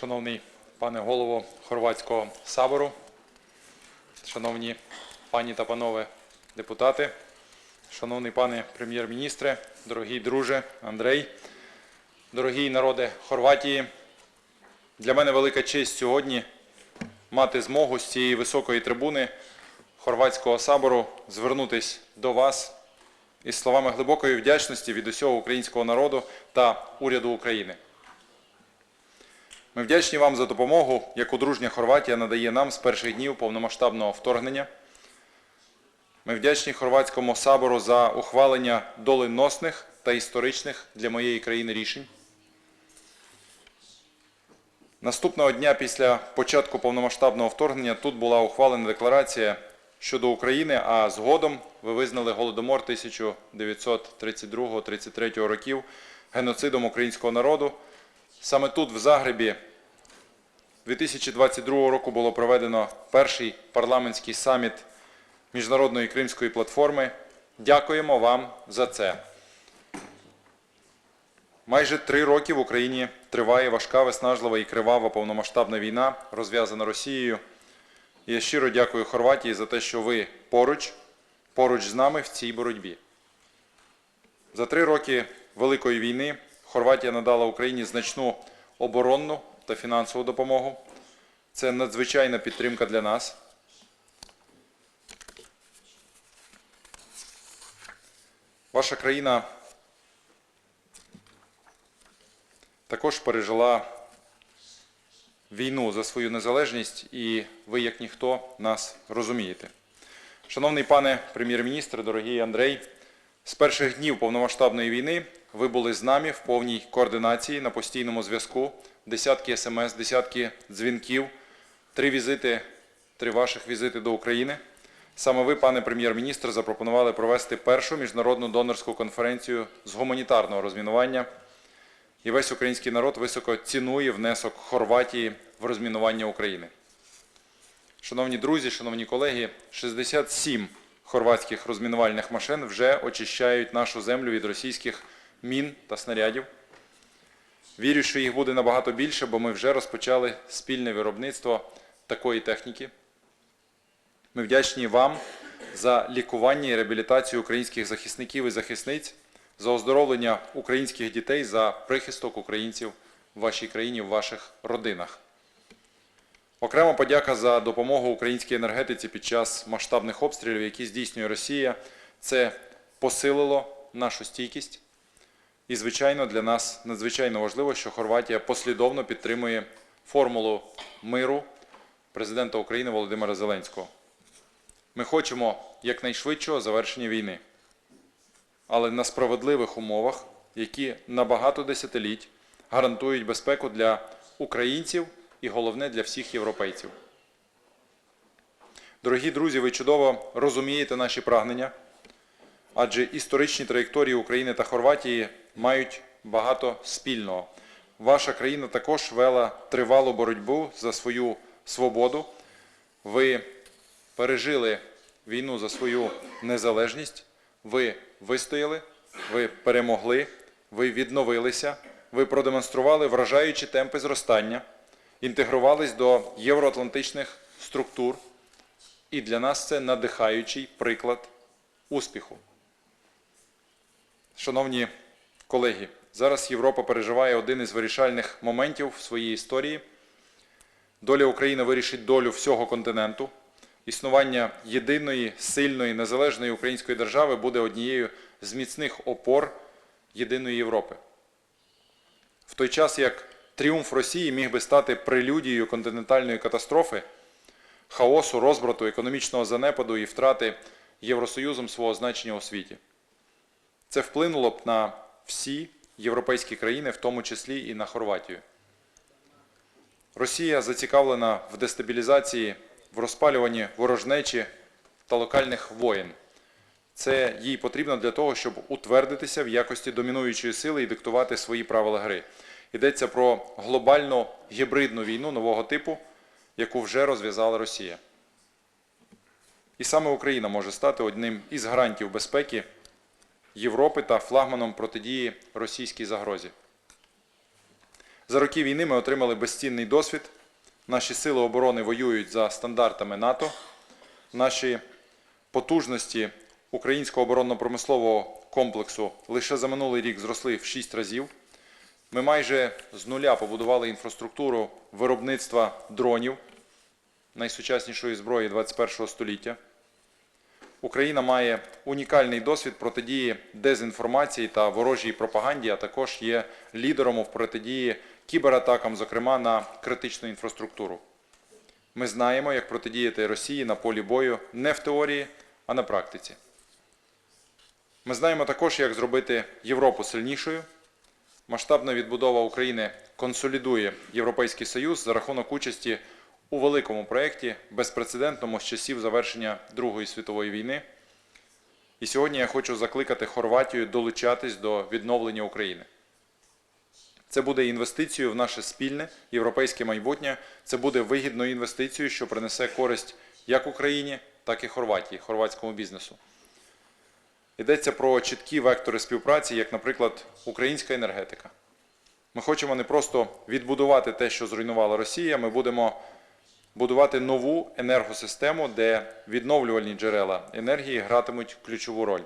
Шановний пане голово Хорватського сабору, шановні пані та панове депутати, шановний пане прем'єр-міністре, дорогий друже Андрей, дорогий народе Хорватії, для мене велика честь сьогодні мати змогу з цієї високої трибуни Хорватського сабору звернутися до вас із словами глибокої вдячності від усього українського народу та уряду України. Ми вдячні вам за допомогу, яку дружня Хорватія надає нам з перших днів повномасштабного вторгнення. Ми вдячні Хорватському сабору за ухвалення доленосних та історичних для моєї країни рішень. Наступного дня після початку повномасштабного вторгнення тут була ухвалена декларація щодо України, а згодом ви визнали Голодомор 1932-33 років геноцидом українського народу. Саме тут, в Загребі, 2022 року було проведено перший парламентський саміт Міжнародної Кримської платформи. Дякуємо вам за це. Майже три роки в Україні триває важка, виснажлива і кривава повномасштабна війна, розв'язана Росією. Я щиро дякую Хорватії за те, що ви поруч, поруч з нами в цій боротьбі. За три роки Великої війни Хорватія надала Україні значну оборонну та фінансову допомогу. Це надзвичайна підтримка для нас. Ваша країна також пережила війну за свою незалежність, і ви, як ніхто, нас розумієте. Шановний пане прем'єр-міністр, дорогий Андрей, з перших днів повномасштабної війни ви були з нами в повній координації на постійному зв'язку, десятки смс, десятки дзвінків, три візити, три ваших візити до України. Саме ви, пане прем'єр-міністр, запропонували провести першу міжнародну донорську конференцію з гуманітарного розмінування. І весь український народ високо цінує внесок Хорватії в розмінування України. Шановні друзі, шановні колеги, 67 хорватських розмінувальних машин вже очищають нашу землю від російських мін та снарядів. Вірю, що їх буде набагато більше, бо ми вже розпочали спільне виробництво такої техніки. Ми вдячні вам за лікування і реабілітацію українських захисників і захисниць, за оздоровлення українських дітей, за прихисток українців в вашій країні, в ваших родинах. Окрема подяка за допомогу українській енергетиці під час масштабних обстрілів, які здійснює Росія. Це посилило нашу стійкість. І, звичайно, для нас надзвичайно важливо, що Хорватія послідовно підтримує формулу миру президента України Володимира Зеленського. Ми хочемо якнайшвидшого завершення війни, але на справедливих умовах, які на багато десятиліть гарантують безпеку для українців і головне для всіх європейців. Дорогі друзі, ви чудово розумієте наші прагнення, адже історичні траєкторії України та Хорватії мають багато спільного. Ваша країна також вела тривалу боротьбу за свою свободу. Ви пережили війну за свою незалежність, ви вистояли, ви перемогли, ви відновилися, ви продемонстрували вражаючі темпи зростання, інтегрувались до євроатлантичних структур, і для нас це надихаючий приклад успіху. Шановні колеги, зараз Європа переживає один із вирішальних моментів в своїй історії. Доля України вирішить долю всього континенту. Існування єдиної, сильної, незалежної української держави буде однією з міцних опор єдиної Європи. В той час як тріумф Росії міг би стати прелюдією континентальної катастрофи, хаосу, розбрату, економічного занепаду і втрати Євросоюзом свого значення у світі. Це вплинуло б на всі європейські країни, в тому числі і на Хорватію. Росія зацікавлена в дестабілізації, в розпалюванні ворожнечі та локальних воєн. Це їй потрібно для того, щоб утвердитися в якості домінуючої сили і диктувати свої правила гри. Йдеться про глобальну гібридну війну нового типу, яку вже розв'язала Росія. І саме Україна може стати одним із гарантів безпеки Європи та флагманом протидії російській загрозі. За роки війни ми отримали безцінний досвід. Наші сили оборони воюють за стандартами НАТО. Наші потужності українського оборонно-промислового комплексу лише за минулий рік зросли в 6 разів. Ми майже з нуля побудували інфраструктуру виробництва дронів найсучаснішої зброї 21 століття. Україна має унікальний досвід протидії дезінформації та ворожій пропаганді, а також є лідером в протидії кібератакам, зокрема на критичну інфраструктуру. Ми знаємо, як протидіяти Росії на полі бою не в теорії, а на практиці. Ми знаємо також, як зробити Європу сильнішою. Масштабна відбудова України консолідує Європейський Союз за рахунок участі у великому проєкті, безпрецедентному з часів завершення Другої світової війни. І сьогодні я хочу закликати Хорватію долучатись до відновлення України. Це буде інвестицією в наше спільне європейське майбутнє. Це буде вигідною інвестицією, що принесе користь як Україні, так і Хорватії, хорватському бізнесу. Йдеться про чіткі вектори співпраці, як, наприклад, українська енергетика. Ми хочемо не просто відбудувати те, що зруйнувала Росія, ми будемо будувати нову енергосистему, де відновлювальні джерела енергії гратимуть ключову роль.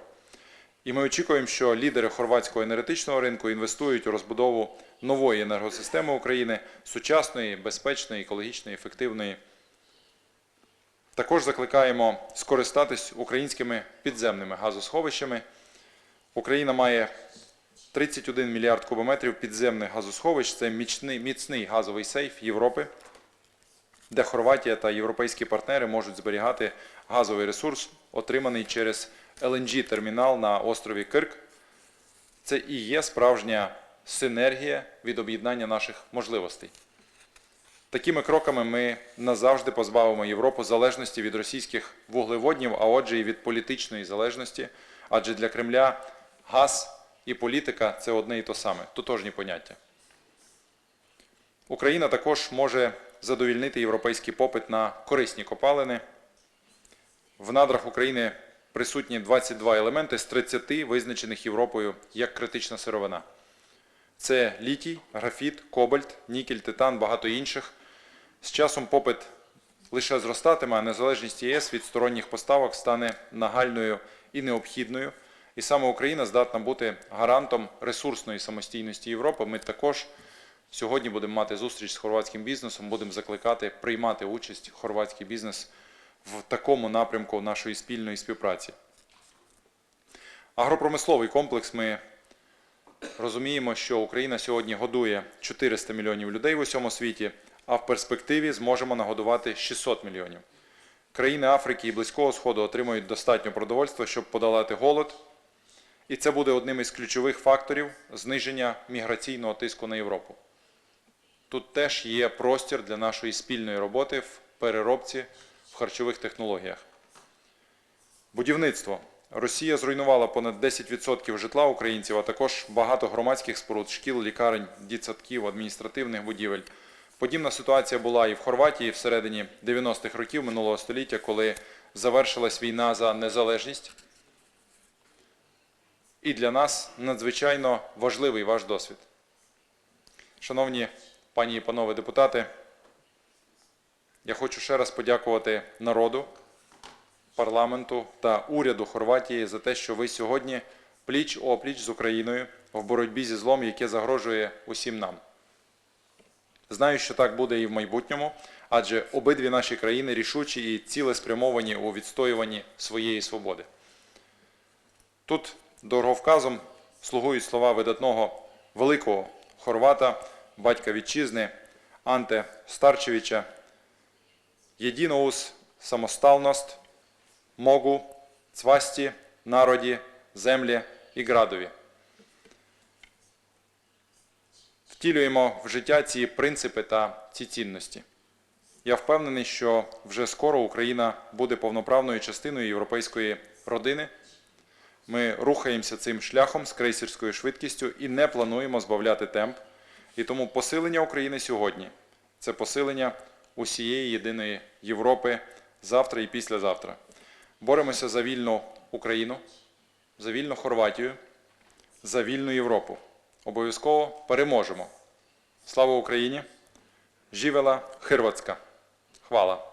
І ми очікуємо, що лідери хорватського енергетичного ринку інвестують у розбудову нової енергосистеми України, сучасної, безпечної, екологічної, ефективної. Також закликаємо скористатись українськими підземними газосховищами. Україна має 31 мільярд кубометрів підземних газосховищ. Це міцний, газовий сейф Європи, де Хорватія та європейські партнери можуть зберігати газовий ресурс, отриманий через LNG-термінал на острові Кирк. Це і є справжня синергія від об'єднання наших можливостей. Такими кроками ми назавжди позбавимо Європу залежності від російських вуглеводнів, а отже і від політичної залежності, адже для Кремля газ і політика це одне і то саме, тотожні поняття. Україна також може задовільнити європейський попит на корисні копалини. В надрах України присутні 22 елементи з 30 визначених Європою як критична сировина. Це літій, графіт, кобальт, нікель, титан, багато інших. З часом попит лише зростатиме, а незалежність ЄС від сторонніх поставок стане нагальною і необхідною. І саме Україна здатна бути гарантом ресурсної самостійності Європи. Ми також сьогодні будемо мати зустріч з хорватським бізнесом, будемо закликати приймати участь хорватський бізнес в такому напрямку нашої спільної співпраці. Агропромисловий комплекс ми розуміємо, що Україна сьогодні годує 400 мільйонів людей в усьому світі, а в перспективі зможемо нагодувати 600 мільйонів. Країни Африки і Близького Сходу отримують достатньо продовольства, щоб подолати голод, і це буде одним із ключових факторів зниження міграційного тиску на Європу. Тут теж є простір для нашої спільної роботи в переробці в харчових технологіях. Будівництво. Росія зруйнувала понад 10% житла українців, а також багато громадських споруд, шкіл, лікарень, дитсадків, адміністративних будівель. Подібна ситуація була і в Хорватії всередині 90-х років минулого століття, коли завершилась війна за незалежність. І для нас надзвичайно важливий ваш досвід. Шановні пані і панове депутати, я хочу ще раз подякувати народу, парламенту та уряду Хорватії за те, що ви сьогодні пліч опліч з Україною в боротьбі зі злом, яке загрожує усім нам. Знаю, що так буде і в майбутньому, адже обидві наші країни рішучі і цілеспрямовані у відстоюванні своєї свободи. Тут дороговказом слугують слова видатного великого хорвата, батька вітчизни Анте Старчевича. Єдиноус самосталност могу цвасті народі, землі і градові. Втілюємо в життя ці принципи та ці цінності. Я впевнений, що вже скоро Україна буде повноправною частиною європейської родини. Ми рухаємося цим шляхом з крейсерською швидкістю і не плануємо збавляти темп. І тому посилення України сьогодні це посилення усієї єдиної Європи завтра і післязавтра. Боремося за вільну Україну, за вільну Хорватію, за вільну Європу. Обов'язково переможемо. Слава Україні! Живела Хирватська! Хвала!